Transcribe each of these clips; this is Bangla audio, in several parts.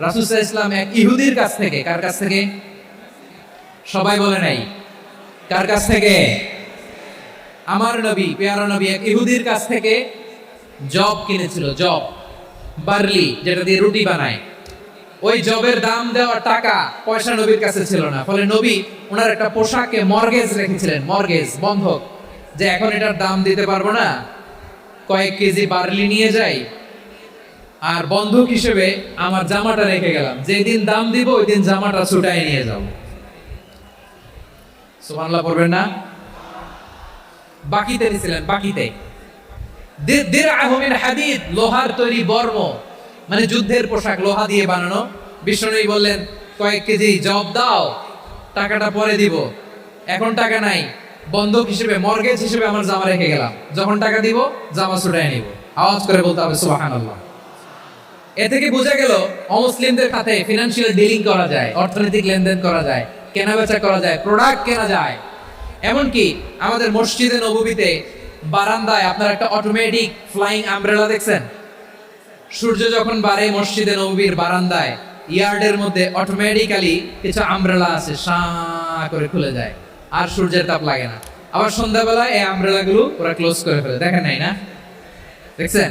আলাইহি ওয়াসাল্লাম এক ইহুদির কাছ থেকে, কার কাছ থেকে? সবাই বলে নাই। কার কাছ থেকে? আমার নবী, পেয়ারা নবী এক ইহুদির কাছ থেকে জব কিনেছিল, জব। বার্লি, যেটা দিয়ে রুটি বানায়। ওই জবের দাম দেওয়ার টাকা পয়সা নবীর কাছে ছিল না। ফলে নবী ওনার একটা পোশাকে মর্গেজ রেখেছিলেন, মর্গেজ, বন্ধক। যে এখন এটার দাম দিতে পারব না। কয়েক কেজি বার্লি নিয়ে যাই আর বন্ধক হিসেবে আমার জামাটা রেখে গেলাম। যেদিন দাম দিব ওই দিন জামাটা ছুটাই নিয়ে যাব। সুবহানাল্লাহ পড়বেন না? বাকিতে নিছিলেন বাকিতে। হাদিদ, লোহার তৈরি বর্ম। মানে যুদ্ধের পোশাক, লোহা দিয়ে বানানো। বিষ্ণুই বললেন, কয়েক কেজি জব দাও। টাকাটা পরে দিব। এখন টাকা নাই। বন্ধক হিসেবে, মর্গেজ হিসেবে আমার জামা রেখে গেলাম। যখন টাকা দিব, জামা ছুটাই নিব। আওয়াজ করে বলতে হবে, সুবহানাল্লাহ। এ থেকে বোঝা গেল, অমুসলিমদের সাথে ফিনান্সিয়াল ডিলিং করা যায়, অর্থনৈতিক লেনদেন করা যায় কেনা বেচা করা যায় প্রোডাক্ট কেনা যায়। এমনকি আমাদের মসজিদে, নববীতে, বারান্দায় আপনার একটা অটোমেটিক ফ্লাইং আমব্রেলা দেখছেন? সূর্য যখন বাড়ে মসজিদে নবীর বারান্দায়, ইয়ার্ডের মধ্যে অটোমেটিক্যালি কিছু আমব্রেলা আছে সা করে খুলে যায়। আর সূর্যের তাপ লাগে না। আবার সন্ধ্যাবেলায় এই আমব্রেলা গুলো ওরা ক্লোজ করে ফেলে। দেখেন নাই না? দেখছেন?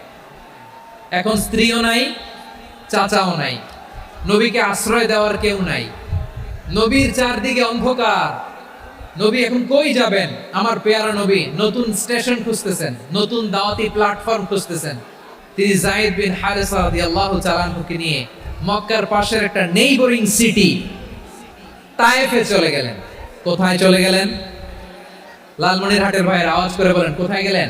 এখন স্ত্রীও নাই, চাচাও নাই। নবীকে আশ্রয় দেওয়ার কেউ নাই। নবীর চারদিকে অন্ধকার। নবী এখন কই যাবেন? আমার পেয়ারা নবী, নতুন স্টেশন খুঁজতেছেন, নতুন দাওয়াতি প্ল্যাটফর্ম খুঁজতেছেন। তিনি জাহিদ বিন হারেসা রাদিয়াল্লাহু তাআলা আনহুকে নিয়ে মক্কার পাশের একটা নেইবরিং সিটি তায়েফে চলে গেলেন। কোথায় চলে গেলেন? লালমনির হাটের ভাইয়ের আওয়াজ করে বলেন, কোথায় গেলেন?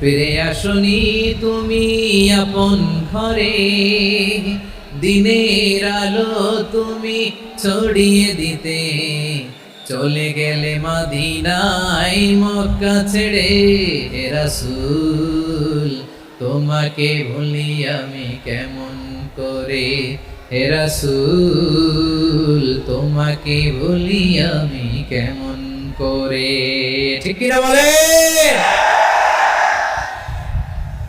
ফিরে আসনি তুমি আপন ঘরে। দিনের আলো তুমি ছড়িয়ে দিতে। চলে গেলে মাদিনাই মক্কা ছেড়ে রাসূল, তোমাকে ভুলি আমি কেমন করে? রাসূল, তোমাকে ভুলি আমি কেমন করে? ঠিক কিনা বলে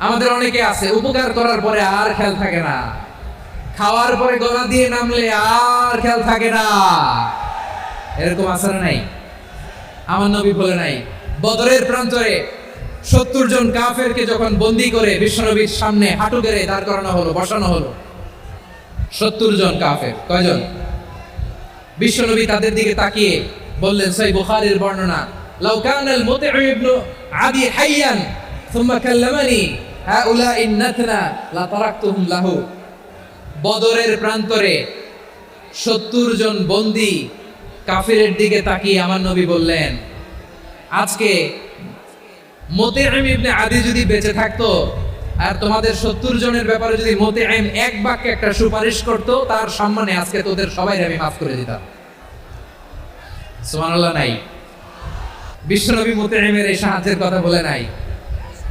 আমাদের অনেকে আছে উপকার করার পরে আর খেয়াল থাকে না খাওয়ার পরে গলা দিয়ে নামলে আর খেয়াল থাকে না এরকম আসার নাই আমার নবী বলে নাই বদরের প্রান্তরে সত্তর জন কাফেরকে যখন বন্দি করে বিশ্বনবীর সামনে হাঁটু গেড়ে দাঁড় করানো হলো বসানো হলো সত্তর জন কাফের কয়জন বিশ্বনবী তাদের দিকে তাকিয়ে বললেন সই বুখারীর বর্ণনা লাউ কানাল মুতিউ ইবনু আদি হাইয়ান ثم كلمني হাউলা বদরের প্রান্তরে সত্তর জন বন্দি কাফিরের দিকে তাকিয়ে আমার নবী বললেন, আজকে মতে ইবনে আদি যদি বেঁচে থাকতো আর তোমাদের সত্তর জনের ব্যাপারে যদি মতে আইম এক বাক্যে একটা সুপারিশ করতো, তার সম্মানে আজকে তোদের সবাই আমি মাফ করে দিতাম। সুমানাল্লাহ নাই। বিশ্বনবী মতে আইমের এই সাহায্যের কথা বলে নাই।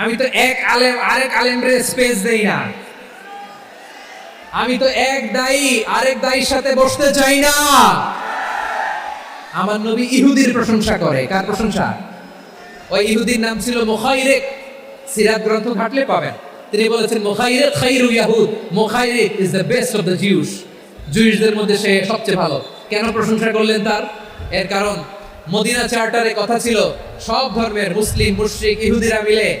আমি তো এক আলেম, আরেক আলেমরে স্পেস দেই না। আমি তো এক দায়ী, আরেক দায়ীর সাথে বসতে চাই না। আমার নবী ইহুদির প্রশংসা করে। কার প্রশংসা? ওই ইহুদির নাম ছিল মুখাইরেক সিরাত গ্রন্থ ঘাটলে পাবেন। তিনি বলেছেন মুখাইরেক খাইরু ইয়াহুদ। মুখাইরেক is the best of the Jews জুইসদের মধ্যে সে সবচেয়ে ভালো। কেন প্রশংসা করলেন তার? এর কারণ, মদিনা চার্টারে কথা ছিল, সব ধর্মের মুসলিম, মুশরিক, ইহুদিরা মিলে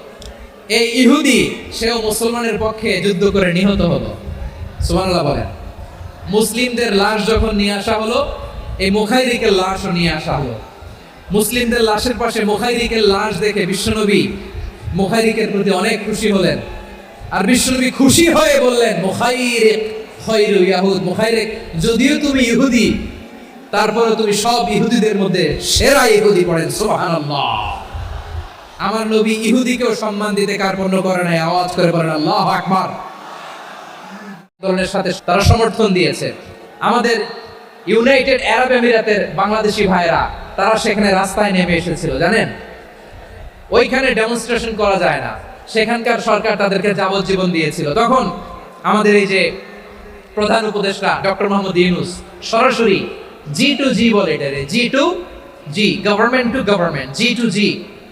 এই ইহুদি, সেও মুসলমানের পক্ষে যুদ্ধ করে নিহত হলো। সুবহানাল্লাহ বলেন। মুসলিমদের লাশ যখন নিয়ে আসা হলো, এই মুখাইরিকের লাশও নিয়ে আসা হলো। মুসলিমদের লাশের পাশে মুখাইরিকের লাশ দেখে বিশ্বনবী মুখাইরিকের প্রতি অনেক খুশি হলেন। আর বিশ্বনবী খুশি হয়ে বললেন, মুখাইরিক খৈরু ইয়াহুদ, মুখাইরিক, যদিও তুমি ইহুদি তারপরে তুমি সব ইহুদিদের মধ্যে সেরা ইহুদি পড়েন, সুবহানাল্লাহ। আমার নবী ইহুদিকেও সম্মান দিতে কার্পণ্য করে নাই? আওয়াজ করে বলেন, আল্লাহ আকবার। আন্দোলনের সাথে তারা সমর্থন দিয়েছে। আমাদের ইউনাইটেড আরব আমিরাতের বাংলাদেশি ভাইরা তারা সেখানে রাস্তায় নেমে এসেছিল, জানেন? ওইখানে ডেমনস্ট্রেশন করা যায় না। সেখানকার সরকার তাদেরকে যাবজ্জীবন দিয়েছিল। তখন আমাদের এই যে প্রধান উপদেষ্টা ডক্টর মোহাম্মদ ইউনুস, সরাসরি জি টু জি বলে এটারে G to G government to government G to G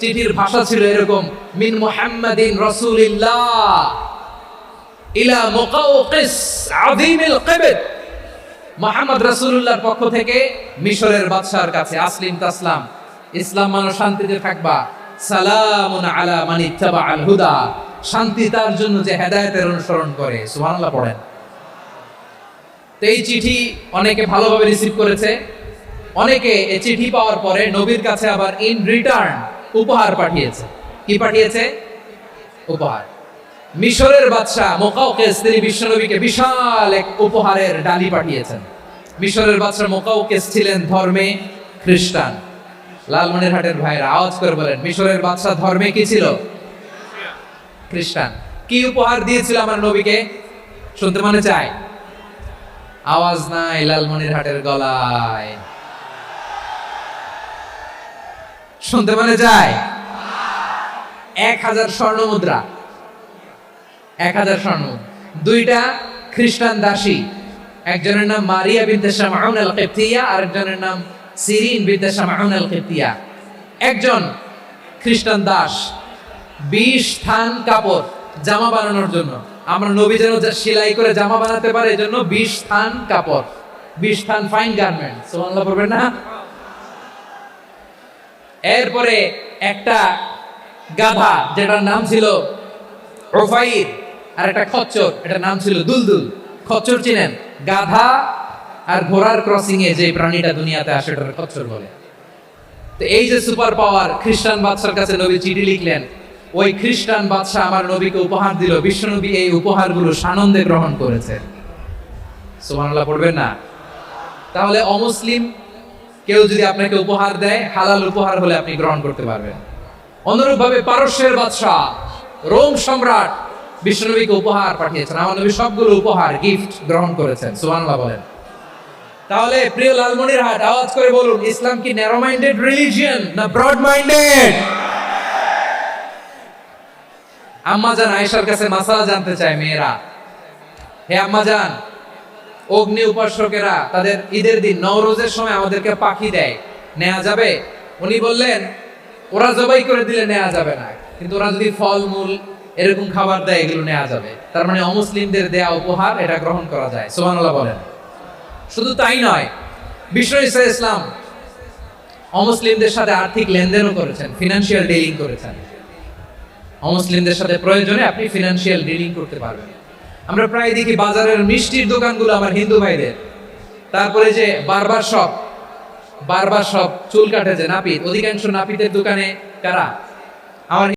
চিঠির ভাষা ছিল এরকম, মিন মুহাম্মাদিন রাসূলিল্লাহ ইলা মুকাউকিস আযীমিল কিবত। মোহাম্মদ রাসূলুল্লাহর পক্ষ থেকে মিশরের বাদশার কাছে আসলিম তাসলাম, ইসলাম মানো শান্তিতে থাকবা, সালামুন আলা মান ইত্তাবা আল হুদা। শান্তি তার জন্য যে হেদায়েতের অনুসরণ করে, সুবহানাল্লাহ পড়েন। তো এই চিঠি অনেকে ভালোভাবে রিসিভ করেছে। অনেকে এই চিঠি পাওয়ার পরে নবীর কাছে আবার ইন রিটার্ন উপহার পাঠিয়েছে। কি পাঠিয়েছে? উপহার। মিশরের বাদশাহ মোকাউকেস তিনি বিশ্বনবীকে বিশাল এক উপহারের ডালি পাঠিয়েছেন। মিশরের বাদশাহ মোকাউকেস ছিলেন ধর্মে খ্রিস্টান। লালমনিরহাটের ভাইরা আওয়াজ করে বলেন, মিশরের বাদশাহ ধর্মে কি ছিল? খ্রিস্টান। কি উপহার দিয়েছিল আমার নবীকে? শুনতে মনে চায়। আওয়াজ নাই লালমনিরহাটের গলায়। শুনতে মনে যায়। এক হাজার স্বর্ণ মুদ্রা। এক হাজার স্বর্ণ দুইটা খ্রিস্টান দাসী। একজনের নাম মারিয়া বিনতে শামাউন আল আর একজনের নাম সিরিন বিনতে শামাউন আল কিবতিয়া একজন খ্রিস্টান দাস। বিশ থান কাপড় জামা বানানোর জন্য। আমরা নবী যেন সেলাই করে জামা বানাতে পারে, এজন্য বিশ থান কাপড়। বিশ থান ফাইন গার্মেন্ট সুবহানাল্লাহ পড়বেন না? এরপরে একটা গাধা যেটার নাম ছিল ওফাইর আর একটা খচ্চর, এটার নাম ছিল দুলদুল। খচ্চর চিনেন? গাধা আর ঘোড়ার ক্রসিং এ যে প্রাণীটা দুনিয়াতে আসে ওটার খচ্চর বলে। তো এই যে সুপার পাওয়ার খ্রিস্টান বাদশার কাছে নবী চিঠি লিখলেন, ওই খ্রিস্টান বাদশা আমার নবীকে উপহার দিল। বিশ্বনবী এই উপহারগুলো সানন্দে গ্রহণ করেছে। সুবহানাল্লাহ, পড়বেন না? তাহলে অমুসলিম কেউ যদি আপনাকে উপহার দেয়, হালাল উপহার হলে আপনি গ্রহণ করতে পারবেন। অনুরূপভাবে পারস্যের বাদশাহ, রোম সম্রাট বিশ্বনবীকে উপহার পাঠিয়েছেন। আমার নবী সবগুলো উপহার গিফট গ্রহণ করেছেন। সুবহানাল্লাহ বলেন। তাহলে প্রিয় লালমনির হাট, আওয়াজ করে বলুন, ইসলাম কি ন্যারো মাইন্ডেড রিলিজিয়ন না ব্রড মাইন্ডেড আম্মা জান আয়েশার কাছে মাসালা জানতে চায় মেয়েরা। হে আম্মা জান অগ্নি উপাসকেরা তাদের ঈদের দিন নওরোজের সময় আমাদেরকে পাখি দেয়। নেওয়া যাবে? উনি বললেন, ওরা জবাই করে দিলে নেওয়া যাবে না। কিন্তু ওরা যদি ফলমূল, এরকম খাবার দেয়, এগুলো নেওয়া যাবে। তার মানে অমুসলিমদের দেয়া উপহার এটা গ্রহণ করা যায়। সুবহানাল্লাহ বলেন। শুধু তাই নয়, বিশ্ব ইসা ইসলাম অমুসলিমদের সাথে আর্থিক লেনদেনও করেছেন ফিনান্সিয়াল ডিলিং করেছেন। অমুসলিমদের সাথে প্রয়োজনে আপনি ফিনান্সিয়াল ডিলিং করতে পারবেন। আমরা প্রায় দেখি বাজারের মিষ্টির দোকানগুলো আমার হিন্দু ভাইদের। তারপরে যে বারবার শপ বারবার শপ চুল কাটে যে নাপিত, অধিকাংশ নাপিতের দোকানে কারা? আমার